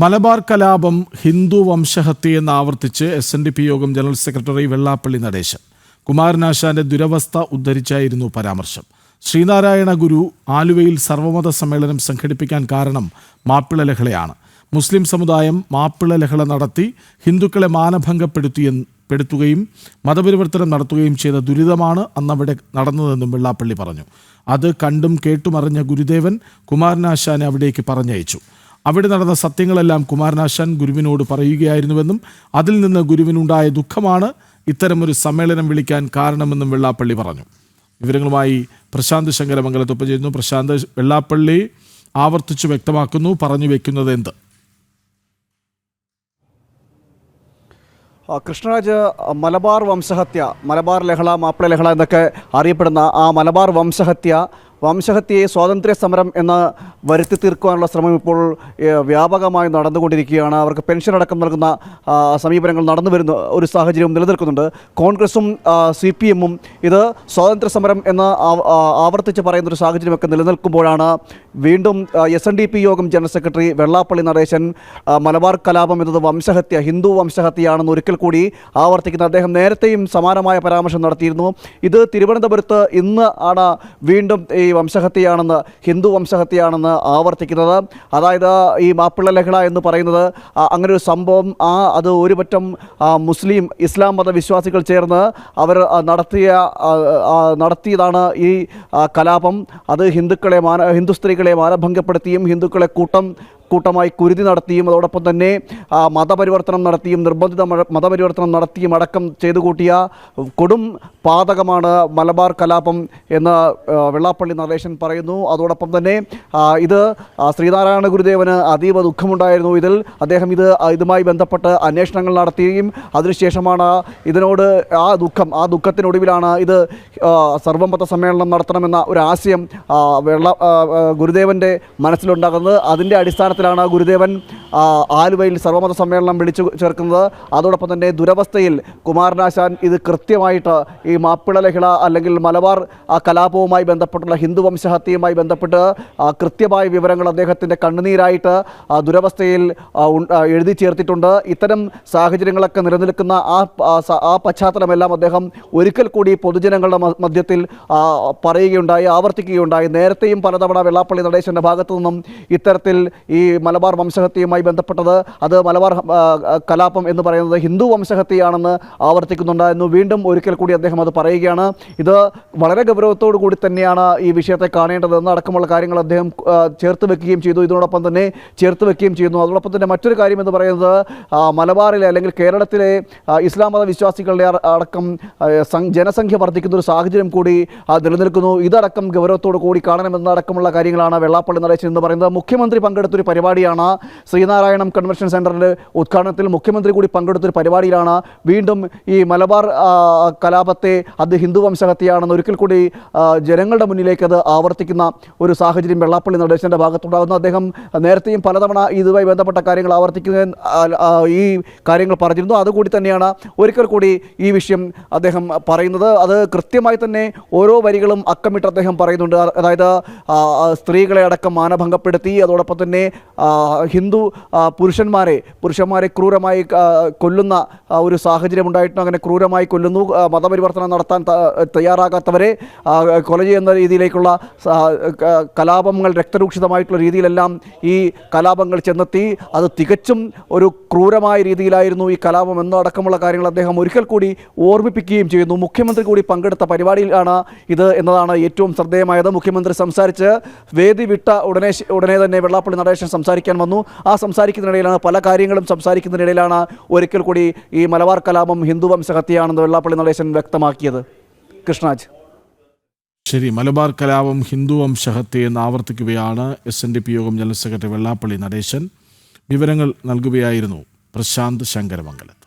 മലബാർ കലാപം ഹിന്ദു വംശഹത്യയെന്ന് ആവർത്തിച്ച് എസ് എൻ ഡി പി യോഗം ജനറൽ സെക്രട്ടറി വെള്ളാപ്പള്ളി നടേശൻ. കുമാരനാശാന്റെ ദുരവസ്ഥ ഉദ്ധരിച്ചായിരുന്നു പരാമർശം. ശ്രീനാരായണ ഗുരു ആലുവയിൽ സർവമത സമ്മേളനം സംഘടിപ്പിക്കാൻ കാരണം മാപ്പിള ലഹളയാണ്. മുസ്ലിം സമുദായം മാപ്പിള ലഹള നടത്തി ഹിന്ദുക്കളെ മാനഭംഗപ്പെടുത്തിയെന്ന് പെടുത്തുകയും മതപരിവർത്തനം നടത്തുകയും ചെയ്ത ദുരിതമാണ് അന്നവിടെ നടന്നതെന്നും വെള്ളാപ്പള്ളി പറഞ്ഞു. അത് കണ്ടും കേട്ടുമറിഞ്ഞ ഗുരുദേവൻ കുമാരനാശാനെ അവിടേക്ക് പറഞ്ഞയച്ചു. അവിടെ നടന്ന സത്യങ്ങളെല്ലാം കുമാരനാശാൻ ഗുരുവിനോട് പറയുകയായിരുന്നുവെന്നും അതിൽ നിന്ന് ഗുരുവിനുണ്ടായ ദുഃഖമാണ് ഇത്തരമൊരു സമ്മേളനം വിളിക്കാൻ കാരണമെന്നും വെള്ളാപ്പള്ളി പറഞ്ഞു. വിവരങ്ങളുമായി പ്രശാന്ത് ശങ്കരമംഗലത്തൊപ്പം ചെയ്യുന്നു പ്രശാന്ത് വെള്ളാപ്പള്ളി ആവർത്തിച്ചു വ്യക്തമാക്കുന്നു. പറഞ്ഞു വെക്കുന്നത് എന്ത്? കൃഷ്ണരാജ് മലബാർ വംശഹത്യ മലബാർ ലഹള മാപ്പിള ലഹള എന്നൊക്കെ അറിയപ്പെടുന്ന ആ മലബാർ വംശഹത്യ വംശഹത്യയെ സ്വാതന്ത്ര്യ സമരം എന്ന് വരുത്തി തീർക്കുവാനുള്ള ശ്രമം ഇപ്പോൾ വ്യാപകമായി നടന്നുകൊണ്ടിരിക്കുകയാണ്. അവർക്ക് പെൻഷൻ അടക്കം നൽകുന്ന സമീപനങ്ങൾ നടന്നു വരുന്ന ഒരു സാഹചര്യവും നിലനിൽക്കുന്നുണ്ട്. കോൺഗ്രസും സി പി എമ്മും ഇത് സ്വാതന്ത്ര്യ സമരം എന്ന് ആവർത്തിച്ച് പറയുന്ന ഒരു സാഹചര്യമൊക്കെ നിലനിൽക്കുമ്പോഴാണ് വീണ്ടും S N D P Yogam general secretary Vellappally Natesan Malabar കലാപം എന്നത് വംശഹത്യ ഹിന്ദു വംശഹത്യയാണെന്ന് ഒരിക്കൽ കൂടി ആവർത്തിക്കുന്ന അദ്ദേഹം നേരത്തെയും സമാനമായ പരാമർശം നടത്തിയിരുന്നു. ഇത് തിരുവനന്തപുരത്ത് ഇന്ന് ആണ് വീണ്ടും ഈ വംശഹത്യയാണെന്ന് ഹിന്ദു വംശഹത്യയാണെന്ന് ആവർത്തിക്കുന്നത്. അതായത് ഈ മാപ്പിള ലഹള എന്ന് പറയുന്നത് അങ്ങനെ ഒരു സംഭവം ആ അത് ഒരുപറ്റം മുസ്ലിം ഇസ്ലാം മതവിശ്വാസികൾ ചേർന്ന് അവർ നടത്തിയ നടത്തിയതാണ് ഈ കലാപം. അത് ഹിന്ദുക്കളെ മാന ഹിന്ദു സ്ത്രീകളെ മാനഭംഗപ്പെടുത്തിയും ഹിന്ദുക്കളെ കൂട്ടം കൂട്ടമായി കുരുതി നടത്തിയും അതോടൊപ്പം തന്നെ മതപരിവർത്തനം നടത്തിയും നിർബന്ധിത മതപരിവർത്തനം നടത്തിയും അടക്കം ചെയ്തു കൂട്ടിയ കൊടും പാതകമാണ് മലബാർ കലാപം എന്ന് വെള്ളാപ്പള്ളി നടേശൻ പറയുന്നു. അതോടൊപ്പം തന്നെ ഇത് ശ്രീനാരായണ ഗുരുദേവന് അതീവ ദുഃഖമുണ്ടായിരുന്നു. ഇതിൽ അദ്ദേഹം ഇത് ഇതുമായി ബന്ധപ്പെട്ട് അന്വേഷണങ്ങൾ നടത്തുകയും അതിനുശേഷമാണ് ഇതിനോട് ആ ദുഃഖം ആ ദുഃഖത്തിനൊടുവിലാണ് ഇത് സർവമത സമ്മേളനം നടത്തണമെന്ന ഒരു ആശയം വെള്ള ഗുരുദേവന്റെ മനസ്സിലുണ്ടാകുന്നത്. അതിന്റെ അടിസ്ഥാനത്തിലാണ് ഗുരുദേവൻ ആലുവയിൽ സർവമത സമ്മേളനം വിളിച്ചു ചേർക്കുന്നത്. അതോടൊപ്പം തന്നെ ദുരവസ്ഥയിൽ കുമാരനാശാൻ ഇത് കൃത്യമായിട്ട് ഈ മാപ്പിള ലഹള അല്ലെങ്കിൽ മലബാർ കലാപവുമായി ബന്ധപ്പെട്ടുള്ള ഹിന്ദു വംശഹത്യയുമായി ബന്ധപ്പെട്ട് കൃത്യമായ വിവരങ്ങൾ അദ്ദേഹത്തിന്റെ കണ്ണുനീരായിട്ട് ദുരവസ്ഥയിൽ എഴുതി ചേർത്തിട്ടുണ്ട്. ഇത്തരം സാഹചര്യങ്ങളൊക്കെ നിലനിൽക്കുന്ന ആ ആ പശ്ചാത്തലമെല്ലാം അദ്ദേഹം ഒരിക്കൽ കൂടി പൊതുജനങ്ങളുടെ മധ്യത്തിൽ പറയുകയുണ്ടായി ആവർത്തിക്കുകയുണ്ടായി. നേരത്തെയും പലതവണ വെള്ളാപ്പള്ളി നടേശന്റെ ഭാഗത്തു നിന്നും ഇത്തരത്തിൽ ഈ മലബാർ വംശഹത്യയുമായി ബന്ധപ്പെട്ടത്. അത് മലബാർ കലാപം എന്ന് പറയുന്നത് ഹിന്ദു വംശഹത്യയാണെന്ന് ആവർത്തിക്കുന്നുണ്ടായിരുന്നു വീണ്ടും ഒരിക്കൽ കൂടി അദ്ദേഹം അത് പറയുകയാണ്. ഇത് വളരെ ഗൗരവത്തോടു കൂടി തന്നെയാണ് ഈ വിഷയത്തെ കാണേണ്ടതെന്ന് അടക്കമുള്ള കാര്യങ്ങൾ അദ്ദേഹം ചേർത്ത് വെക്കുകയും ചെയ്തു. ഇതിനോടൊപ്പം തന്നെ ചേർത്ത് വെക്കുകയും ചെയ്യുന്നു. അതോടൊപ്പം തന്നെ മറ്റൊരു കാര്യം എന്ന് പറയുന്നത് മലബാറിലെ അല്ലെങ്കിൽ കേരളത്തിലെ ഇസ്ലാം മത വിശ്വാസികളുടെ അടക്കം ജനസംഖ്യ വർദ്ധിക്കുന്ന ഒരു സാഹചര്യം കൂടി നിലനിൽക്കുന്നു. ഇതടക്കം ഗൗരവത്തോടു കൂടി കാണണമെന്നടക്കമുള്ള കാര്യങ്ങളാണ് വെള്ളാപ്പള്ളി നടേശൻ എന്ന് പറയുന്നത്. മുഖ്യമന്ത്രി പങ്കെടുത്തൊരു പരിപാടിയാണ്. ശ്രീനാരായണം കൺവെൻഷൻ സെന്ററിന്റെ ഉദ്ഘാടനത്തിൽ മുഖ്യമന്ത്രി കൂടി പങ്കെടുത്തൊരു പരിപാടിയിലാണ്. വീണ്ടും ഈ മലബാർ കലാപത്തെ അത് ഹിന്ദു വംശഹത്യയാണെന്ന് ഒരിക്കൽ കൂടി ജനങ്ങളുടെ മുന്നിലേക്ക് അത് ആവർത്തിക്കുന്ന ഒരു സാഹചര്യം വെള്ളാപ്പള്ളി നടേശന്റെ ഭാഗത്തുണ്ടാകുന്നു. അദ്ദേഹം നേരത്തെയും പലതവണ ഇതുമായി ബന്ധപ്പെട്ട കാര്യങ്ങൾ ആവർത്തിക്കുന്ന ഈ കാര്യങ്ങൾ പറഞ്ഞിരുന്നു. അതുകൂടി തന്നെയാണ് ഒരിക്കൽ കൂടി ഈ വിഷയം അദ്ദേഹം പറയുന്നത്. അത് കൃത്യമായി തന്നെ ഓരോ വരികളും അക്കമിട്ട് അദ്ദേഹം പറയുന്നുണ്ട്. അതായത് സ്ത്രീകളെ അടക്കം മാനഭംഗപ്പെടുത്തി അതോടൊപ്പം തന്നെ ഹിന്ദു പുരുഷന്മാരെ പുരുഷന്മാരെ ക്രൂരമായി കൊല്ലുന്ന ഒരു സാഹചര്യം ഉണ്ടായിട്ടും? അങ്ങനെ ക്രൂരമായി കൊല്ലുന്നു. മതപരിവർത്തനം നടത്താൻ തയ്യാറാകാത്തവരെ കൊല ചെയ്യുന്ന രീതിയിലേക്കുള്ള കലാപങ്ങൾ രക്തരൂക്ഷിതമായിട്ടുള്ള രീതിയിലെല്ലാം ഈ കലാപങ്ങൾ ചെന്നെത്തി. അത് തികച്ചും ഒരു ക്രൂരമായ രീതിയിലായിരുന്നു ഈ കലാപം എന്നടക്കമുള്ള കാര്യങ്ങൾ അദ്ദേഹം ഒരിക്കൽ കൂടി ഓർമ്മിപ്പിക്കുകയും ചെയ്യുന്നു. മുഖ്യമന്ത്രി കൂടി പങ്കെടുത്ത പരിപാടിയിലാണ് ഇത് എന്നതാണ് ഏറ്റവും ശ്രദ്ധേയമായത്. മുഖ്യമന്ത്രി സംസാരിച്ച് വേദി വിട്ട ഉടനെ ഉടനെ തന്നെ വെള്ളാപ്പള്ളി നടേശൻ സംസാരിക്കാൻ വന്നു. ആ സംസാരിക്കുന്നതിനിടയിലാണ് പല കാര്യങ്ങളും സംസാരിക്കുന്നതിനിടയിലാണ് ഒരിക്കൽ കൂടി ഈ മലബാർ കലാപം ഹിന്ദു വംശഹത്യയാണെന്ന് വെള്ളാപ്പള്ളി നടേശൻ വ്യക്തമാക്കിയത്. കൃഷ്ണാജ്. ശരി മലബാർ കലാപം ഹിന്ദു വംശഹത്യയെന്ന് ആവർത്തിക്കുകയാണ് എസ് എൻ ഡി പി യോഗം ജനറൽ സെക്രട്ടറി വെള്ളാപ്പള്ളി നടേശൻ. വിവരങ്ങൾ നൽകുകയായിരുന്നു പ്രശാന്ത് ശങ്കരമംഗലം.